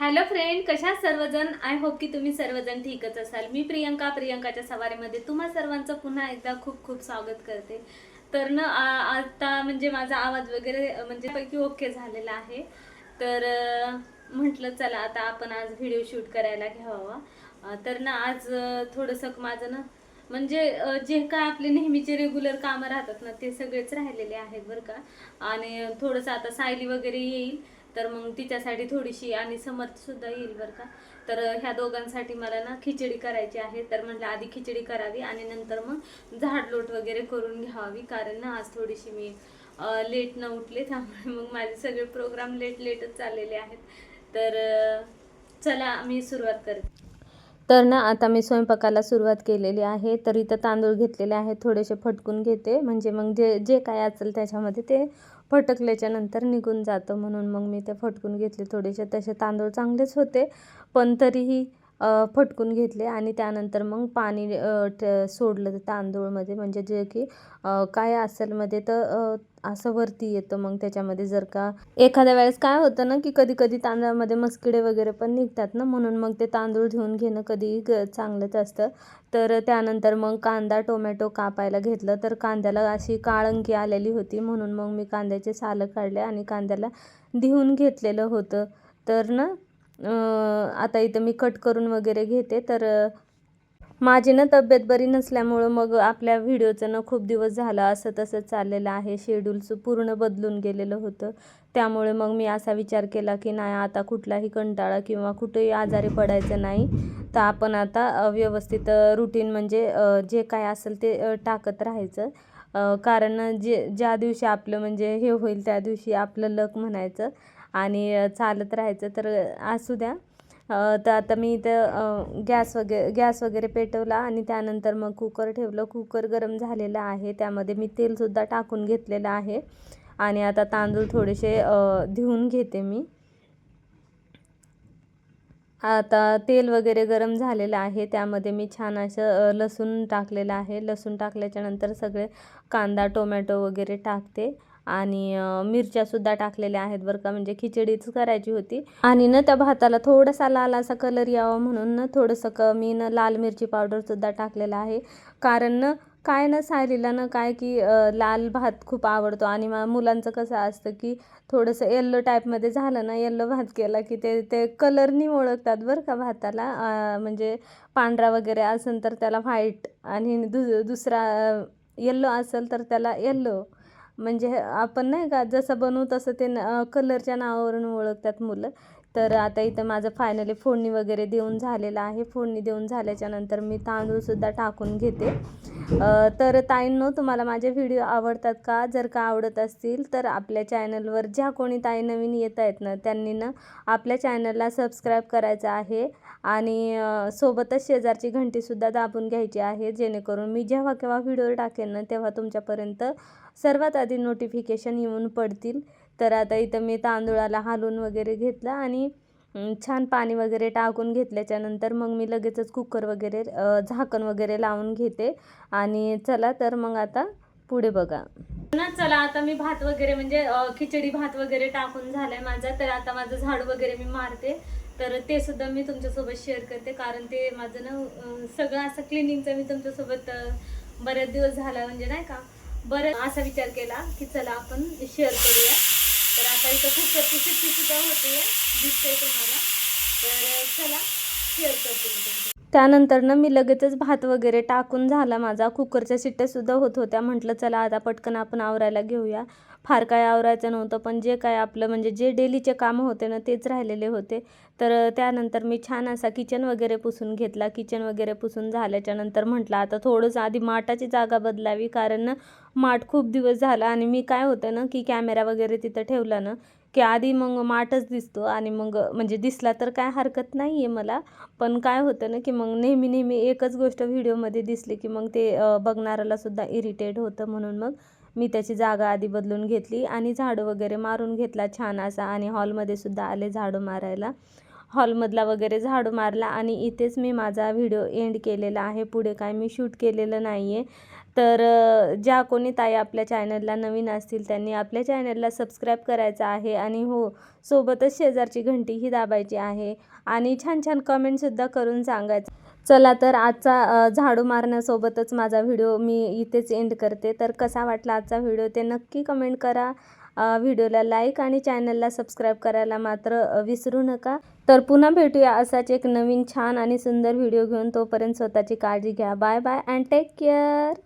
Hello friend कशा सर्वजण? I hope की तुम्ही सर्वजण ठीकच असाल. मी प्रियंका प्रियंकाच्या सवारीमध्ये तुम्हा सर्वांचं पुन्हा एकदा खूप खूप स्वागत करते. तर ना आता म्हणजे माझा आवाज वगैरे म्हणजे पैकी ओके झालेला आहे. तर म्हटलं चला आता आपण आज व्हिडिओ शूट करायला घ्यावा. तर ना आज थोडंसं माझं ना म्हणजे जे काय आपले नेहमीचे रेग्युलर कामं राहतात ना ते सगळेच राहिलेले आहेत बरं का. आणि थोडंसं आता सायली वगैरे येईल. तर मग तिच्यासाठी थोडीशी आणि समर्थसुद्धा येईल बरं का. तर ह्या दोघांसाठी मला ना खिचडी करायची आहे. तर म्हटलं आधी खिचडी करावी आणि नंतर मग झाडलोट वगैरे करून घ्यावी. कारण ना आज थोडीशी मी लेट न उठले त्यामुळे मग माझे सगळे प्रोग्राम लेट लेटच चाललेले आहेत. तर चला मी सुरुवात करते. तर ना आता मी स्वयंपाकाला सुरुवात केलेली आहे. तर इथं तांदूळ घेतलेले आहेत. थोडेसे फटकून घेते. म्हणजे मग जे जे काय असेल त्याच्यामध्ये ते फटकल्याच्या नंतर निघून जातं म्हणून मग मी ते फटकून घेतले थोडेसे. तसे तांदूळ चांगलेच होते पण तरीही फटकून घेतले आणि त्यानंतर मग पाणी ट- सोडलं ते तांदूळमध्ये. म्हणजे जे की काय असेल मध्ये तर असं वरती येतं. मग त्याच्यामध्ये जर का एखाद्या वेळेस काय होतं ना की कधी कधी तांदळामध्ये मस्किडे वगैरे पण निघतात ना म्हणून मग ते तांदूळ धुवून घेणं कधी ग चांगलंच असतं. तर त्यानंतर मग कांदा टोमॅटो कापायला घेतलं. तर कांद्याला अशी काळंकी आलेली होती. म्हणून मग मी कांद्याचे सालं काढले आणि कांद्याला धुवून घेतलेलं होतं. तर ना आता इथं मी कट करून वगैरे घेते. तर माझी ना तब्येत बरी नसल्यामुळं मग आपल्या व्हिडिओचं ना खूप दिवस झालं असं तसं चाललेलं आहे. शेड्यूलचं पूर्ण बदलून गेलेलं होतं. त्यामुळे मग मी असा विचार केला की नाही आता कुठलाही कंटाळा किंवा कुठेही आजारी पडायचं नाही तर आपण आता व्यवस्थित रुटीन म्हणजे जे काय असेल ते टाकत राहायचं. कारण जे ज्या दिवशी आपलं म्हणजे हे होईल त्या दिवशी आपलं लक म्हणायचं. आणि चालत राहायचं. तर असू द्या. तर आता मी इथं गॅस वगैरे गॅस वगैरे पेटवला आणि त्यानंतर मग कुकर ठेवलं. कुकर गरम झालेलं आहे. त्यामध्ये मी तेलसुद्धा टाकून घेतलेलं आहे. आणि आता तांदूळ थोडेसे धुवून घेते मी. आता तेल वगैरे गरम झालेलं आहे. त्यामध्ये मी छान असं लसूण टाकलेलं आहे. लसूण टाकल्याच्यानंतर सगळे कांदा टोमॅटो वगैरे टाकते. आणि मिरच्यासुद्धा टाकलेल्या आहेत बरं का म्हणजे खिचडीच करायची होती. आणि ना त्या भाताला थोडासा लाल असा कलर यावा म्हणून ना थोडंसं कमी न लाल मिरची पावडरसुद्धा टाकलेला आहे. कारण ना काय ना सायलीला ना काय की लाल भात खूप आवडतो. आणि मा मुलांचं कसं असतं की थोडंसं येल्लो टाईपमध्ये झालं ना येल्लो भात केला की ते ते कलरनी ओळखतात बरं का भाताला. म्हणजे पांढरा वगैरे असेल तर त्याला व्हाईट आणि दु दुसरा येल्लो असेल तर त्याला येल्लो म्हणजे आपण नाही का जसं बनवू तसं ते न कलरच्या नावावरून ओळखतात मुलं. तर आता इथं माझं फायनली फोडणी वगैरे देऊन झालेलं आहे. फोडणी देऊन झाल्याच्यानंतर मी तांदूळसुद्धा टाकून घेते. तर ताईंनो तुम्हाला माझे व्हिडिओ आवडतात का? जर का आवडत असतील तर आपल्या चॅनलवर ज्या कोणी ताई नवीन येत आहेत ना त्यांनी ना आपल्या चॅनलला सबस्क्राईब करायचं आहे. आणि सोबतच शेजारची घंटीसुद्धा दाबून घ्यायची आहे. जेणेकरून मी जेव्हा केव्हा व्हिडिओ टाकेन ना तेव्हा तुमच्यापर्यंत सर्वात आधी नोटिफिकेशन येऊन पडतील. तर आता इथं मी तांदूळाला हालून वगैरे घेतलं आणि छान पाणी वगैरे टाकून घेतल्याच्यानंतर मग मी लगेचच कुकर वगैरे झाकण वगैरे लावून घेते. आणि चला तर मग आता पुढे बघा. ना चला आता मी भात वगैरे म्हणजे खिचडी भात वगैरे टाकून झालाय माझा. तर आता माझं झाड वगैरे मी मारते. तर ते सुद्धा मी तुमच्यासोबत शेअर करते. कारण ते माझं ना सगळं असं क्लिनिंगचं मी तुमच्यासोबत बऱ्याच बरेच दिवस झाला म्हणजे नाही का? बरं असा विचार केला की चला आपण शेअर करूया. तर आता इथं खूप शिट्टी सुद्धा होते दिसते तुम्हाला. तर चला शेअर करते मी तुमच्या त्यानंतर ना मी लगेचच भात वगैरे टाकून झाला माझा. कुकरच्या शिट्ट्यासुद्धा होत होत्या. म्हटलं चला आता पटकन आपण आवरायला घेऊया. फार काय आवरायचं नव्हतं पण जे काय आपलं म्हणजे जे डेलीचे कामं होते ना तेच राहिलेले होते. तर त्यानंतर मी छान असा किचन वगैरे पुसून घेतला. किचन वगैरे पुसून झाल्याच्यानंतर म्हटलं आता थोडंसं आधी माठाची जागा बदलावी. कारण ना माठ खूप दिवस झाला आणि मी काय होतं ना की कॅमेरा वगैरे तिथं ठेवला ना की आधी मग माठच दिसतो आणि मग म्हणजे दिसला तर काय हरकत नाही आहे मला. पण काय होतं ना की मग नेहमी नेहमी एकच गोष्ट व्हिडिओमध्ये दिसली की मग ते बघणाऱ्यालासुद्धा इरिटेट होतं म्हणून मग मी त्याची जागा आधी बदलून घेतली आणि झाडू वगैरे मारून घेतला छान असा आणि हॉलमध्ये सुद्धा आले झाडू मारायला. हॉलमधला वगैरे झाडू मारला आणि इथेच मी माझा व्हिडिओ एंड केलेला आहे. पुढे काय मी शूट केलेलं नाही आहे तर ज्या कोणी ताई आपल्या चॅनलला नवीन असतील त्यांनी आपल्या चॅनलला सबस्क्राईब करायचं आहे आणि हो सोबतच शेजारची घंटीही दाबायची आहे आणि छान छान कमेंटसुद्धा करून सांगायचं. चला तर आजचा झाडू मारण्यासोबतच माझा व्हिडिओ मी इथेच एंड करते. तर कसा वाटला आजचा व्हिडिओ ते नक्की कमेंट करा. व्हिडिओला लाईक आणि चॅनलला सबस्क्राईब करायला मात्र विसरू नका. तर पुन्हा भेटूया असाच एक नवीन छान आणि सुंदर व्हिडिओ घेऊन. तोपर्यंत स्वतःची काळजी घ्या. Bye bye and take care.